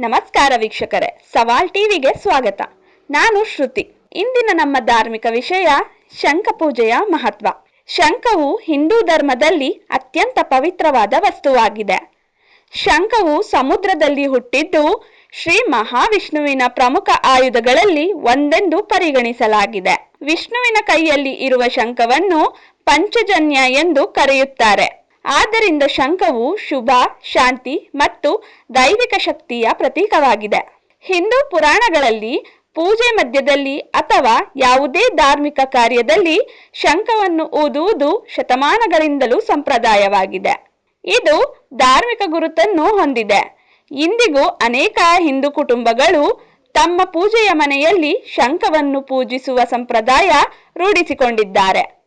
ನಮಸ್ಕಾರ ವೀಕ್ಷಕರೇ, ಸವಾಲ್ ಟಿವಿಗೆ ಸ್ವಾಗತ. ನಾನು ಶ್ರುತಿ. ಇಂದಿನ ನಮ್ಮ ಧಾರ್ಮಿಕ ವಿಷಯ ಶಂಖ ಪೂಜೆಯ ಮಹತ್ವ. ಶಂಖವು ಹಿಂದೂ ಧರ್ಮದಲ್ಲಿ ಅತ್ಯಂತ ಪವಿತ್ರವಾದ ವಸ್ತುವಾಗಿದೆ. ಶಂಖವು ಸಮುದ್ರದಲ್ಲಿ ಹುಟ್ಟಿದ್ದು ಶ್ರೀ ಮಹಾವಿಷ್ಣುವಿನ ಪ್ರಮುಖ ಆಯುಧಗಳಲ್ಲಿ ಒಂದೆಂದು ಪರಿಗಣಿಸಲಾಗಿದೆ. ವಿಷ್ಣುವಿನ ಕೈಯಲ್ಲಿ ಇರುವ ಶಂಖವನ್ನು ಪಂಚಜನ್ಯ ಎಂದು ಕರೆಯುತ್ತಾರೆ. ಆದ್ದರಿಂದ ಶಂಖವು ಶುಭ, ಶಾಂತಿ ಮತ್ತು ದೈವಿಕ ಶಕ್ತಿಯ ಪ್ರತೀಕವಾಗಿದೆ. ಹಿಂದೂ ಪುರಾಣಗಳಲ್ಲಿ ಪೂಜೆ ಮಧ್ಯದಲ್ಲಿ ಅಥವಾ ಯಾವುದೇ ಧಾರ್ಮಿಕ ಕಾರ್ಯದಲ್ಲಿ ಶಂಖವನ್ನು ಊದುವುದು ಶತಮಾನಗಳಿಂದಲೂ ಸಂಪ್ರದಾಯವಾಗಿದೆ. ಇದು ಧಾರ್ಮಿಕ ಗುರುತನ್ನು ಹೊಂದಿದೆ. ಇಂದಿಗೂ ಅನೇಕ ಹಿಂದೂ ಕುಟುಂಬಗಳು ತಮ್ಮ ಪೂಜೆಯ ಮನೆಯಲ್ಲಿ ಶಂಖವನ್ನು ಪೂಜಿಸುವ ಸಂಪ್ರದಾಯ ರೂಢಿಸಿಕೊಂಡಿದ್ದಾರೆ.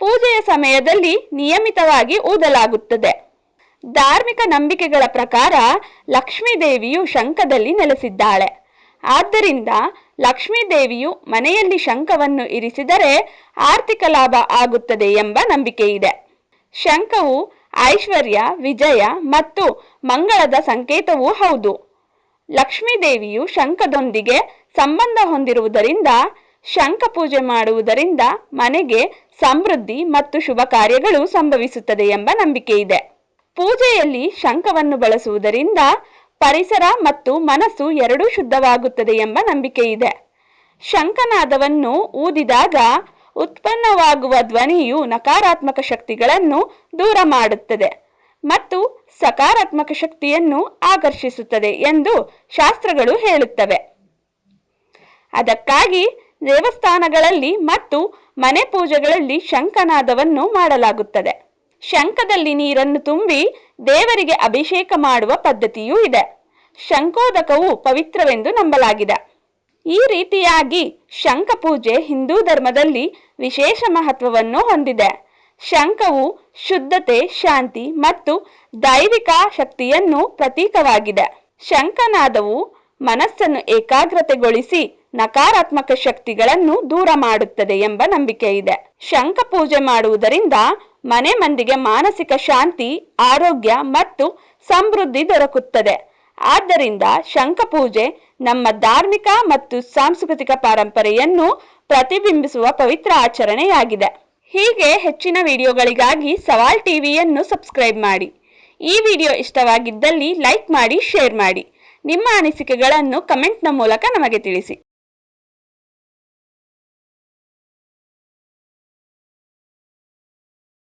ಪೂಜೆಯ ಸಮಯದಲ್ಲಿ ನಿಯಮಿತವಾಗಿ ಊದಲಾಗುತ್ತದೆ. ಧಾರ್ಮಿಕ ನಂಬಿಕೆಗಳ ಪ್ರಕಾರ ಲಕ್ಷ್ಮೀದೇವಿಯು ಶಂಖದಲ್ಲಿ ನೆಲೆಸಿದ್ದಾಳೆ. ಆದ್ದರಿಂದ ಲಕ್ಷ್ಮೀದೇವಿಯು ಮನೆಯಲ್ಲಿ ಶಂಖವನ್ನು ಇರಿಸಿದರೆ ಆರ್ಥಿಕ ಲಾಭ ಆಗುತ್ತದೆ ಎಂಬ ನಂಬಿಕೆ ಇದೆ ಶಂಖವು ಐಶ್ವರ್ಯ, ವಿಜಯ ಮತ್ತು ಮಂಗಳದ ಸಂಕೇತವೂ ಹೌದು. ಲಕ್ಷ್ಮೀದೇವಿಯು ಶಂಖದೊಂದಿಗೆ ಸಂಬಂಧ ಹೊಂದಿರುವುದರಿಂದ ಶಂಖ ಪೂಜೆ ಮಾಡುವುದರಿಂದ ಮನೆಗೆ ಸಮೃದ್ಧಿ ಮತ್ತು ಶುಭ ಕಾರ್ಯಗಳು ಸಂಭವಿಸುತ್ತದೆ ಎಂಬ ನಂಬಿಕೆ ಇದೆ. ಪೂಜೆಯಲ್ಲಿ ಶಂಖವನ್ನು ಬಳಸುವುದರಿಂದ ಪರಿಸರ ಮತ್ತು ಮನಸ್ಸು ಎರಡೂ ಶುದ್ಧವಾಗುತ್ತದೆ ಎಂಬ ನಂಬಿಕೆ ಇದೆ. ಶಂಖನಾದವನ್ನು ಊದಿದಾಗ ಉತ್ಪನ್ನವಾಗುವ ಧ್ವನಿಯು ನಕಾರಾತ್ಮಕ ಶಕ್ತಿಗಳನ್ನು ದೂರ ಮಾಡುತ್ತದೆ ಮತ್ತು ಸಕಾರಾತ್ಮಕ ಶಕ್ತಿಯನ್ನು ಆಕರ್ಷಿಸುತ್ತದೆ ಎಂದು ಶಾಸ್ತ್ರಗಳು ಹೇಳುತ್ತವೆ. ಅದಕ್ಕಾಗಿ ದೇವಸ್ಥಾನಗಳಲ್ಲಿ ಮತ್ತು ಮನೆ ಪೂಜೆಗಳಲ್ಲಿ ಶಂಖನಾದವನ್ನು ಮಾಡಲಾಗುತ್ತದೆ. ಶಂಖದಲ್ಲಿ ನೀರನ್ನು ತುಂಬಿ ದೇವರಿಗೆ ಅಭಿಷೇಕ ಮಾಡುವ ಪದ್ಧತಿಯೂ ಇದೆ. ಶಂಕೋದಕವು ಪವಿತ್ರವೆಂದು ನಂಬಲಾಗಿದೆ. ಈ ರೀತಿಯಾಗಿ ಶಂಖ ಪೂಜೆ ಹಿಂದೂ ಧರ್ಮದಲ್ಲಿ ವಿಶೇಷ ಮಹತ್ವವನ್ನು ಹೊಂದಿದೆ. ಶಂಖವು ಶುದ್ಧತೆ, ಶಾಂತಿ ಮತ್ತು ದೈವಿಕ ಶಕ್ತಿಯನ್ನು ಪ್ರತೀಕವಾಗಿದೆ. ಶಂಖನಾದವು ಮನಸ್ಸನ್ನು ಏಕಾಗ್ರತೆಗೊಳಿಸಿ ನಕಾರಾತ್ಮಕ ಶಕ್ತಿಗಳನ್ನು ದೂರ ಮಾಡುತ್ತದೆ ಎಂಬ ನಂಬಿಕೆ ಇದೆ ಶಂಖ ಪೂಜೆ ಮಾಡುವುದರಿಂದ ಮನೆ ಮಂದಿಗೆ ಮಾನಸಿಕ ಶಾಂತಿ, ಆರೋಗ್ಯ ಮತ್ತು ಸಮೃದ್ಧಿ ದೊರಕುತ್ತದೆ. ಆದ್ದರಿಂದ ಶಂಖ ಪೂಜೆ ನಮ್ಮ ಧಾರ್ಮಿಕ ಮತ್ತು ಸಾಂಸ್ಕೃತಿಕ ಪರಂಪರೆಯನ್ನು ಪ್ರತಿಬಿಂಬಿಸುವ ಪವಿತ್ರ ಆಚರಣೆಯಾಗಿದೆ. ಹೀಗೆ ಹೆಚ್ಚಿನ ವಿಡಿಯೋಗಳಿಗಾಗಿ ಸವಾಲ್ ಟಿವಿಯನ್ನು ಸಬ್ಸ್ಕ್ರೈಬ್ ಮಾಡಿ. ಈ ವಿಡಿಯೋ ಇಷ್ಟವಾಗಿದ್ದಲ್ಲಿ ಲೈಕ್ ಮಾಡಿ, ಶೇರ್ ಮಾಡಿ. ನಿಮ್ಮ ಅನಿಸಿಕೆಗಳನ್ನು ಕಮೆಂಟ್ನ ಮೂಲಕ ನಮಗೆ ತಿಳಿಸಿ.